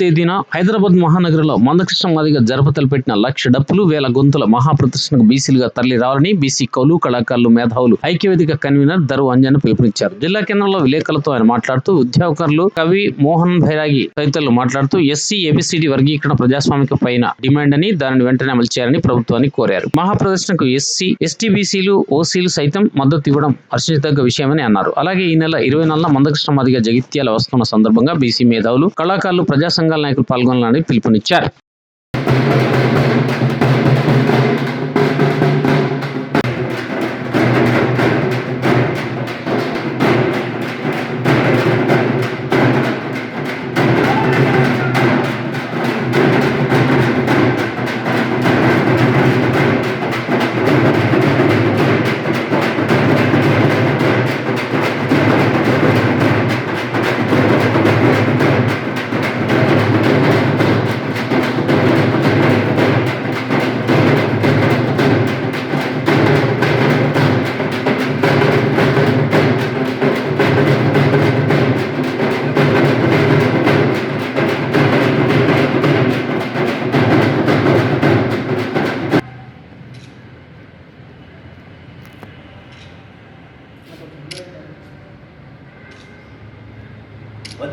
తేదీన హైదరాబాద్ మహానగరంలో మందకృష్ణ మాదిగా జరపతలపెట్టిన లక్ష డప్పులు వేల గొంతుల మహాప్రదర్శనకు బీసీలుగా తరలి రావాలని బీసీ కౌలు కళాకారులు మేధావులు ఐక్యవేదిక కన్వీనర్ దరు అంజన్ పిలుపునిచ్చారు. జిల్లా కేంద్రంలో విలేకరులతో ఆయన మాట్లాడుతూ ఉద్యోగకారులు కవి మోహన్ భైరాగి తదితరులు మాట్లాడుతూ ఎస్సీ ఏబిసిడి వర్గీకరణ ప్రజాస్వామిక పైన డిమాండ్ అని దానిని వెంటనే అమలు చేయాలని ప్రభుత్వాన్ని కోరారు. మహాప్రదర్శనకు ఎస్సీ ఎస్టీ బీసీలు ఓసీలు సైతం మద్దతు ఇవ్వడం హర్షించదగ్గ విషయమని అన్నారు. అలాగే ఈ నెల ఇరవై నాలుగున మందకృష్ణ మాదిగా జగిత్యాల వస్తున్న సందర్భంగా బీసీ మేధావులు కళాకారులు ప్రజా సంఘాల నాయకులు పాల్గొనాలని పిలుపునిచ్చారు.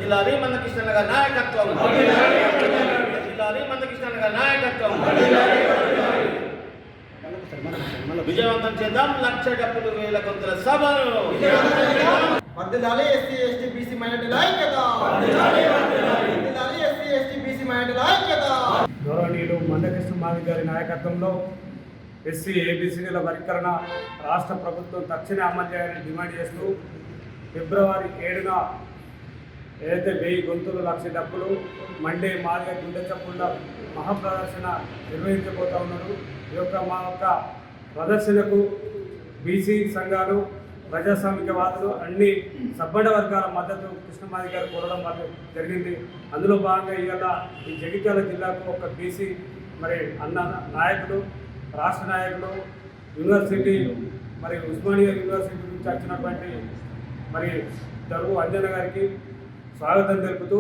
వదిలాలి మందకృష్ణ గారి నాయకత్వం. వదిలాలి మందకృష్ణ గారి నాయకత్వం. విజయవంతం చేద్దాం లక్ష డబ్బులు వేల కొంతల సభను వర్ధిల్లాలి ఎస్సీ ఎస్టీ బీసీ మైనార్టీల ఐక్యత వర్ధిల్లాలి ఎస్సీ ఎస్టీ బీసీ మైనార్టీల ఐక్యత గౌరవనీయులు మందకృష్ణ మాది గారి నాయకత్వంలో ఎస్సీ ఏబిసిడీల వర్గీకరణ రాష్ట్ర ప్రభుత్వం తక్షణమే అమలు చేయాలని డిమాండ్ చేస్తూ ఫిబ్రవరి ఏడున ఏదైతే వెయ్యి గొంతులు లక్ష డబ్బులు మండే మాదిగా గుండె చప్పుల మహాప్రదర్శన నిర్వహించబోతా ఉన్నారు. ఈ యొక్క మా యొక్క ప్రదర్శనకు బీసీ సంఘాలు ప్రజాస్వామికవాదులు అన్ని సబ్బడ వర్గాల మద్దతు కృష్ణమాది గారు కోరడం వల్ల జరిగింది. అందులో భాగంగా ఇవాళ ఈ జగిత్యాల జిల్లాకు ఒక బీసీ మరి అన్న నాయకుడు రాష్ట్ర నాయకుడు యూనివర్సిటీ మరి ఉస్మానియా యూనివర్సిటీ నుంచి వచ్చినటువంటి మరి దరువు అంజన గారికి స్వాగతం తెలుపుతూ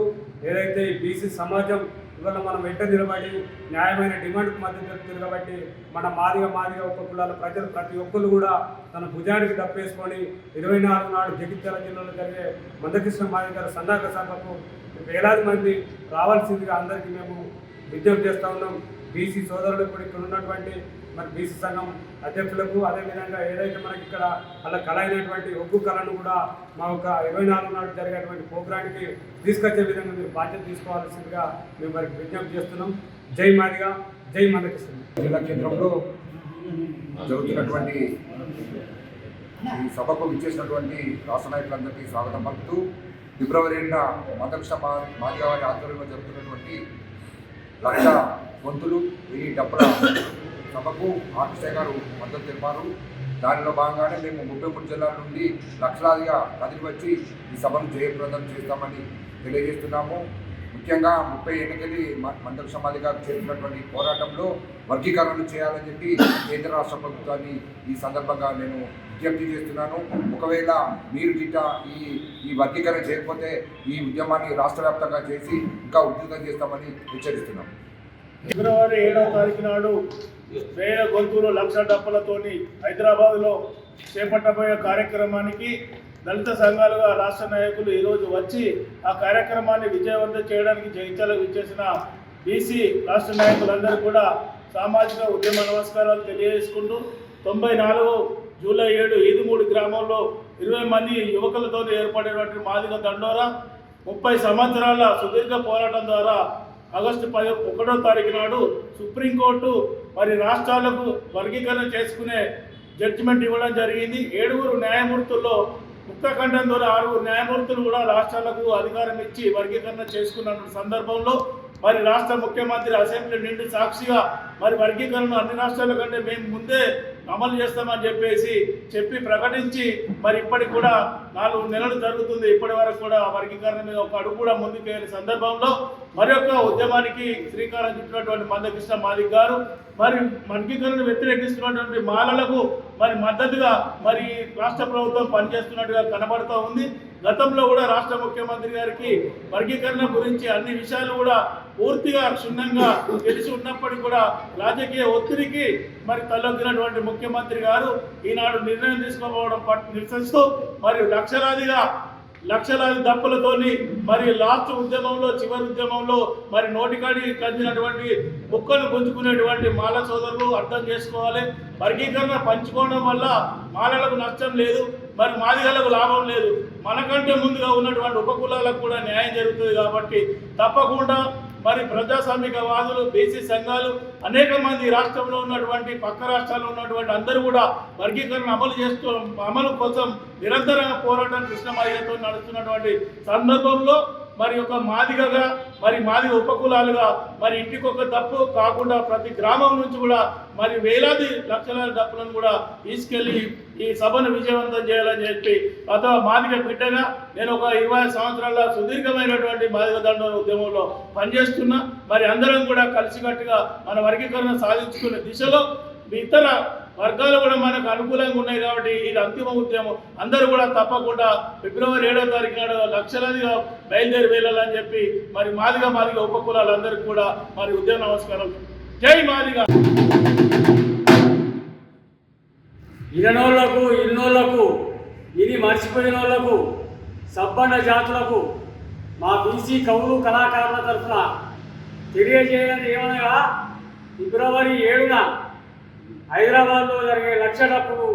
ఏదైతే ఈ బీసీ సమాజం ఇవాళ మనం వెంట నిలబడి న్యాయమైన డిమాండ్కు మద్దతు తెలుపుతుంది కాబట్టి మన మాదిగా మాదిగా ఒక్క కులాల ప్రజలు ప్రతి ఒక్కరు కూడా తన భుజానికి దప్పేసుకొని ఇరవై నాలుగు నాడు జగిత్యాల జిల్లాలో జరిగే మందకృష్ణ మాది గారి సందాక సభకు వేలాది మంది రావాల్సిందిగా అందరికీ మేము విజ్ఞప్తి చేస్తూ ఉన్నాం. బీసీ సోదరులకు కూడా ఇక్కడ ఉన్నటువంటి మరి బీసీ సంఘం అధ్యక్షులకు అదేవిధంగా ఏదైతే మనకి ఇక్కడ అలా కళ అయినటువంటి ఒగ్గు కళను కూడా మా యొక్క ఇరవై నాలుగు నాడు జరిగేటువంటి ప్రోగ్రాంకి తీసుకొచ్చే విధంగా మీరు బాధ్యత తీసుకోవాల్సిందిగా మేము మరి విజ్ఞప్తి చేస్తున్నాం. జై మాదిగా జై మందకృష్ణ. జిల్లా కేంద్రంలో జరుగుతున్నటువంటి ఈ సభకు విచ్చేసినటువంటి రాష్ట్ర నాయకులందరికీ స్వాగతం పలుకుతూ ఫిబ్రవరి ఏంట మందకృష్ణ మా మాదిగా వారి ఆధ్వర్యంలో జరుగుతున్నటువంటి లక్ష గొంతులు వెయ్యి డబ్బుల సభకు ఆర్టిస్టే గారు మద్దతు తెలిపారు. దానిలో భాగంగానే మేము ముప్పై మూడు జిల్లాల నుండి లక్షలాదిగా కదిలి వచ్చి ఈ సభను జయప్రదం చేస్తామని తెలియజేస్తున్నాము. ముఖ్యంగా ముప్పై ఎన్నికలి మండల సమాధి గారు చేసినటువంటి పోరాటంలో వర్గీకరణలు చేయాలని చెప్పి కేంద్ర రాష్ట్ర ప్రభుత్వాన్ని ఈ సందర్భంగా నేను విజ్ఞప్తి చేస్తున్నాను. ఒకవేళ మీరు గిట్ట ఈ ఈ వర్గీకరణ చేయకపోతే ఈ ఉద్యమాన్ని రాష్ట్ర వ్యాప్తంగా చేసి ఇంకా ఉద్యోగం చేస్తామని హెచ్చరిస్తున్నాం ఫిబ్రవరి ఏడవ తారీఖు నాడు వేల గొంతులు లక్ష డబ్బులతోని హైదరాబాద్లో చేపట్టబోయే కార్యక్రమానికి దళిత సంఘాలుగా రాష్ట్ర నాయకులు ఈరోజు వచ్చి ఆ కార్యక్రమాన్ని విజయవంతం చేయడానికి జయించాలకు ఇచ్చేసిన బీసీ రాష్ట్ర నాయకులందరూ కూడా సామాజిక ఉద్యమ నమస్కారాలు తెలియజేసుకుంటూ తొంభై నాలుగు జూలై ఏడు ఈదుమూడి గ్రామంలో ఇరవై మంది యువకులతో ఏర్పడినటువంటి మాదిగ దండోరా ముప్పై సంవత్సరాల సుదీర్ఘ పోరాటం ద్వారా ఆగస్టు పది ఒకటో తారీఖు నాడు సుప్రీంకోర్టు మరి రాష్ట్రాలకు వర్గీకరణ చేసుకునే జడ్జిమెంట్ ఇవ్వడం జరిగింది. ఏడుగురు న్యాయమూర్తుల్లో ముక్తఖండం ద్వారా ఆరుగురు న్యాయమూర్తులు కూడా రాష్ట్రాలకు అధికారం ఇచ్చి వర్గీకరణ చేసుకున్న సందర్భంలో మరి రాష్ట్ర ముఖ్యమంత్రి అసెంబ్లీ నిండి సాక్షిగా మరి వర్గీకరణ అన్ని రాష్ట్రాల కంటే మేము ముందే అమలు చేస్తామని చెప్పేసి చెప్పి ప్రకటించి మరి ఇప్పటికి కూడా నాలుగు నెలలు జరుగుతుంది. ఇప్పటి వరకు కూడా వర్గీకరణ మీద ఒక అడుగు కూడా ముందుకు వెళ్ళిన సందర్భంలో మరి యొక్క ఉద్యమానికి శ్రీకారం చుట్టినటువంటి మందకృష్ణ మాదిక్ గారు మరి వర్గీకరణను వ్యతిరేకిస్తున్నటువంటి మాలలకు మరి మద్దతుగా మరి రాష్ట్ర ప్రభుత్వం పనిచేస్తున్నట్టుగా కనబడుతూ ఉంది. గతంలో కూడా రాష్ట్ర ముఖ్యమంత్రి గారికి వర్గీకరణ గురించి అన్ని విషయాలు కూడా పూర్తిగా క్షుణ్ణంగా తెలిసి ఉన్నప్పటికీ కూడా రాజకీయ ఒత్తిడికి మరి తలొగ్గినటువంటి ముఖ్యమంత్రి గారు ఈనాడు నిర్ణయం తీసుకోకపోవడం నిరసిస్తూ మరియు లక్షలాదిగా లక్షలాది దప్పులతోని మరి లాస్ట్ ఉద్యమంలో చివరి ఉద్యమంలో మరి నోటికాడి కంచినటువంటి ముక్కను గుంజుకునేటువంటి మాల సోదరులు అర్థం చేసుకోవాలి. వర్గీకరణ పంచుకోవడం వల్ల మాలలకు నష్టం లేదు మరి మాదిగలకు లాభం లేదు. మనకంటే ముందుగా ఉన్నటువంటి ఉపకులాలకు కూడా న్యాయం జరుగుతుంది కాబట్టి తప్పకుండా మరి ప్రజాస్వామిక వాదులు బీసీ సంఘాలు అనేక మంది రాష్ట్రంలో ఉన్నటువంటి పక్క రాష్ట్రాల్లో ఉన్నటువంటి అందరూ కూడా వర్గీకరణ అమలు చేస్తూ అమలు కోసం నిరంతరంగా పోరాటం కృష్ణమయ్యతో నడుస్తున్నటువంటి సందర్భంలో మరి ఒక మాదిగగా మరి మాదిగ ఉపకులాలుగా మరి ఇంటికొక తప్పు కాకుండా ప్రతి గ్రామం నుంచి కూడా మరి వేలాది లక్షలాది డప్పులను కూడా తీసుకెళ్ళి ఈ సభను విజయవంతం చేయాలని చెప్పి గత మాదిగ బిడ్డగా నేను ఒక ఇరవై సంవత్సరాల సుదీర్ఘమైనటువంటి మాదిగ దండ ఉద్యమంలో పనిచేస్తున్నా. మరి అందరం కూడా కలిసికట్టుగా మన వర్గీకరణ సాధించుకునే దిశలో ఇతర వర్గాలు కూడా మనకు అనుకూలంగా ఉన్నాయి కాబట్టి ఇది అంతిమ ఉద్యమం. అందరూ కూడా తప్పకుండా ఫిబ్రవరి ఏడో తారీఖు నాడు లక్షలాదిగా బయలుదేరి వెళ్ళాలని చెప్పి మరి మాదిగా మాదిగా ఉపకులాలందరికీ కూడా మరి ఉద్యమ నమస్కారం. జై మాదిగా. ఇరనోళ్ళకు ఇన్నోళ్ళకు ఇది మర్చిపోయిన వాళ్ళకు సబ్బన్న జాతులకు మా బీసీ కవులు కళాకారుల తరఫున తెలియజేయడం ఏమనగా ఫిబ్రవరి ఏడున హైదరాబాద్లో జరిగే లక్ష డప్పులు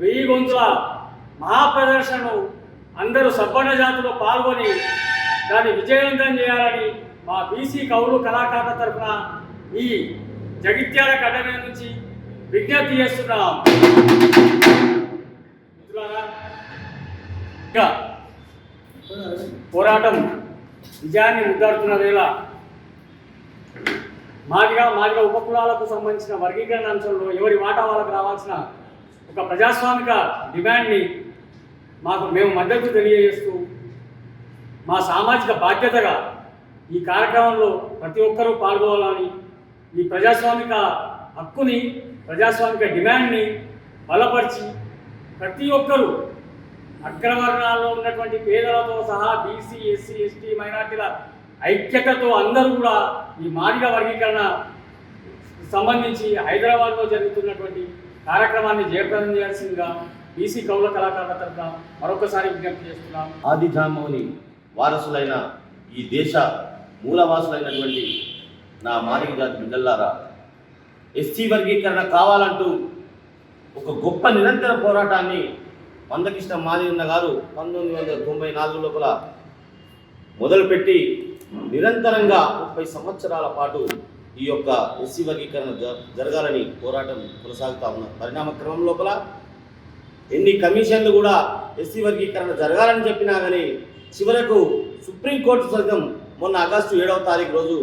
వెయ్యి గొంతుల మహాప్రదర్శనను అందరూ సబ్బన్న జాతులు పాల్గొని దాన్ని విజయవంతం చేయాలని మా బీసీ కవులు కళాకారుల తరఫున ఈ జగిత్యాల కట్టడ నుంచి విజ్ఞప్తి చేస్తున్నాం. ఇంకా పోరాటం విజయాన్ని ముద్దాడుతున్న వేళ మాదిగా మాదిగా ఉపకులాలకు సంబంధించిన వర్గీకరణ అంశంలో ఎవరి వాటా వాళ్ళకు రావాల్సిన ఒక ప్రజాస్వామిక డిమాండ్ని మాకు మేము మద్దతు తెలియజేస్తూ మా సామాజిక బాధ్యతగా ఈ కార్యక్రమంలో ప్రతి ఒక్కరూ పాల్గొనాలని ఈ ప్రజాస్వామిక హక్కుని ప్రజాస్వామిక డిమాండ్ని బలపరిచి ప్రతి ఒక్కరూ అగ్రవర్ణాల్లో ఉన్నటువంటి పేదలతో సహా బీసీ ఎస్సీ ఎస్టీ మైనార్టీల ఐక్యతతో అందరూ కూడా ఈ మాదిగ వర్గీకరణ సంబంధించి హైదరాబాద్లో జరుగుతున్నటువంటి కార్యక్రమాన్ని జయప్రదం చేయాల్సిందిగా బీసీ కౌల కళాకారుల తరఫున మరొకసారి విజ్ఞప్తి చేస్తున్నాం. ఆదిజామౌని వారసులైన ఈ దేశ మూలవాసులైనటువంటి నా మాదిగ జాతి బిడ్డల్లారా ఎస్సీ వర్గీకరణ కావాలంటూ ఒక గొప్ప నిరంతర పోరాటాన్ని మందకృష్ణ మాదిగన్న గారు పంతొమ్మిది వందల తొంభై నాలుగు లోపల మొదలుపెట్టి నిరంతరంగా ముప్పై సంవత్సరాల పాటు ఈ యొక్క ఎస్సీ వర్గీకరణ జరగాలని పోరాటం కొనసాగుతా ఉన్న పరిణామ క్రమం లోపల ఎన్ని కమిషన్లు కూడా ఎస్సీ వర్గీకరణ జరగాలని చెప్పినా కానీ చివరకు సుప్రీంకోర్టు సైతం మొన్న ఆగస్టు ఏడవ తారీఖు రోజు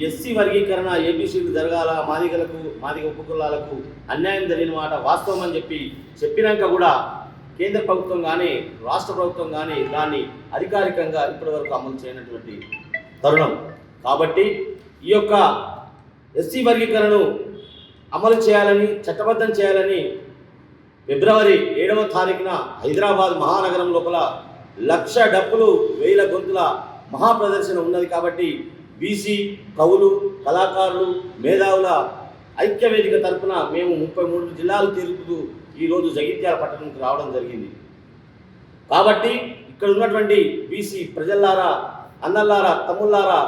ఎస్సీ వర్గీకరణ ఏబీసీలు జరగాల మాదిగలకు మాదిగ ఉపకులాలకు అన్యాయం జరిగిన మాట వాస్తవం అని చెప్పి చెప్పినాక కూడా కేంద్ర ప్రభుత్వం కానీ రాష్ట్ర ప్రభుత్వం కానీ దాన్ని అధికారికంగా ఇప్పటివరకు అమలు చేయనటువంటి తరుణం. కాబట్టి ఈ యొక్క ఎస్సీ వర్గీకరణను అమలు చేయాలని చట్టబద్ధం చేయాలని ఫిబ్రవరి ఏడవ తారీఖున హైదరాబాద్ మహానగరం లోపల లక్ష డబ్బులు వేల గొంతుల మహాప్రదర్శన ఉన్నది కాబట్టి బీసీ కవులు కళాకారులు మేధావుల ఐక్యవేదిక తరపున మేము ముప్పై మూడు జిల్లాలు తిరుగుతూ ఈరోజు జగిత్యాల పట్టణంకి రావడం జరిగింది. కాబట్టి ఇక్కడ ఉన్నటువంటి బీసీ ప్రజల్లారా అన్నల్లారా తమ్ముళ్ళారా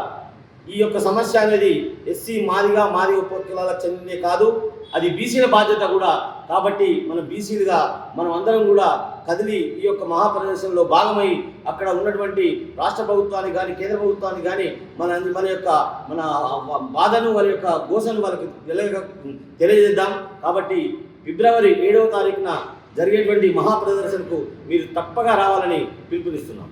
ఈ యొక్క సమస్య అనేది ఎస్సీ మాదిగా మాది ఉపకులాల చెందిందే కాదు అది బీసీల బాధ్యత కూడా. కాబట్టి మన బీసీలుగా మనం అందరం కూడా కదిలి ఈ యొక్క మహాప్రదర్శనలో భాగమై అక్కడ ఉన్నటువంటి రాష్ట్ర ప్రభుత్వానికి కానీ కేంద్ర ప్రభుత్వానికి కానీ మన మన యొక్క మన బాధను వారి యొక్క గోసను వాళ్ళకి తెలియ తెలియజేద్దాం. కాబట్టి ఫిబ్రవరి ఏడవ తారీఖున జరిగేటువంటి మహాప్రదర్శనకు మీరు తప్పగా రావాలని పిలుపునిస్తున్నాం.